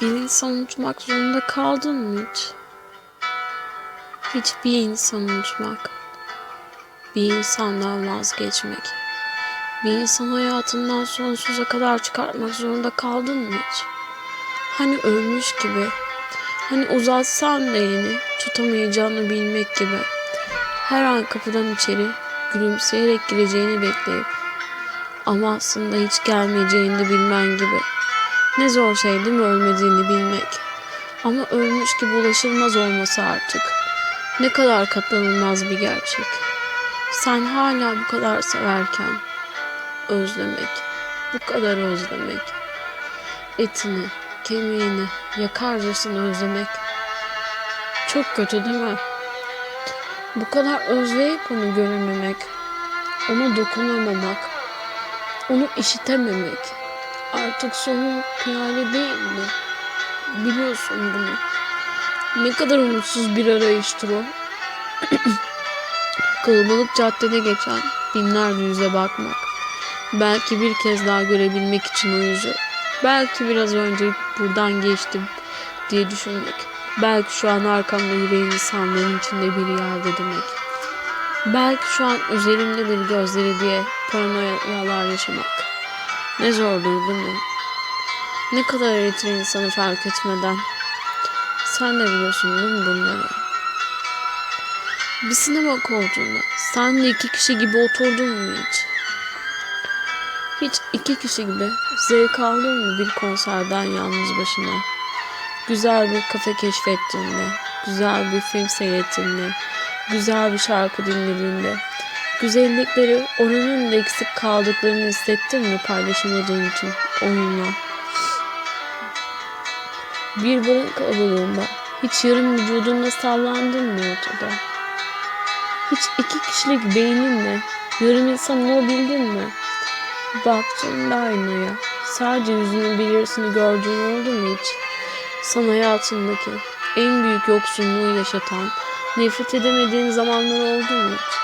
Bir insan unutmak zorunda kaldın mı hiç? Hiç bir insan unutmak. Bir insandan vazgeçmek. Bir insan hayatından sonsuza kadar çıkartmak zorunda kaldın mı hiç? Hani ölmüş gibi. Hani uzatsan da elini tutamayacağını bilmek gibi. Her an kapıdan içeri gülümseyerek gireceğini bekleyip ama aslında hiç gelmeyeceğini de bilmen gibi. Ne zor şey değil mi ölmediğini bilmek. Ama ölmüş gibi ulaşılmaz olması artık. Ne kadar katlanılmaz bir gerçek. Sen hala bu kadar severken özlemek, bu kadar özlemek, etini, kemiğini yakarcasına özlemek çok kötü değil mi? Bu kadar özleyip onu görememek, ona dokunamamak, onu işitememek artık sonu piyale değil mi? Biliyorsun bunu. Ne kadar umutsuz bir arayıştır o. Kalabalık caddede geçen binlerce yüze bakmak. Belki bir kez daha görebilmek için o yüzü. Belki biraz önce buradan geçtim diye düşünmek. Belki şu an arkamda yüreğin insanların içinde biri yerde demek. Belki şu an üzerimdedir gözleri diye paranoyalar yaşamak. Ne zordur değil mi? Ne kadar eritir insanı fark etmeden. Sen de biliyorsun değil mi bunları? Bir sinema koltuğunda sen de iki kişi gibi oturdun mu hiç? Hiç iki kişi gibi zevk aldın mı bir konserden yalnız başına? Güzel bir kafe keşfettiğinde, güzel bir film seyrettiğinde, güzel bir şarkı dinlediğinde, güzellikleri oranın da eksik kaldıklarını hissettin mi paylaşamadığın için onunla? Bir balon kalabalığında hiç yarım vücudunla sallandın mı ortada? Hiç iki kişilik beyninle yarım insan olabildin mi? Baktığında aynaya sadece yüzünün bir yarısını gördüğün oldu mu hiç? Sana hayatındaki en büyük yoksunluğu yaşatan, nefret edemediğin zamanlar oldu mu hiç?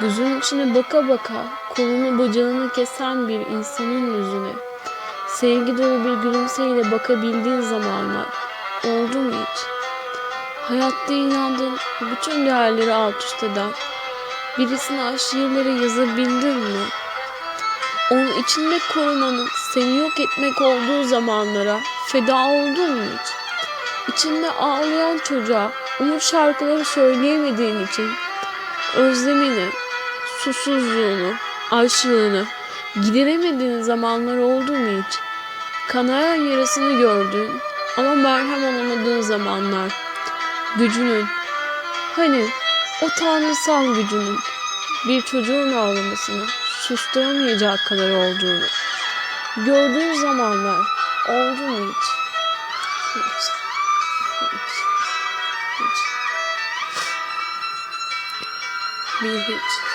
Gözünün içine baka baka kolunu bacağını kesen bir insanın yüzüne sevgi dolu bir gülümseyle bakabildiğin zamanlar oldu mu hiç? Hayatta inandığın bütün değerleri alt üst eden birisine aşk şiirleri yazabildin mi? Onun içinde korumanın seni yok etmek olduğu zamanlara feda oldun mu hiç? İçinde ağlayan çocuğa umut şarkıları söyleyemediğin için özlemini, susuzluğunu, açlığını gideremediğin zamanlar oldu mu hiç? Kanayan yarasını gördüğün ama merhem olamadığın zamanlar, gücünün, hani o tanrısal gücünün bir çocuğun ağlamasını susturamayacak kadar olduğunu gördüğün zamanlar oldu mu hiç? Hiç. Hiç. Hiç. Bir hiç.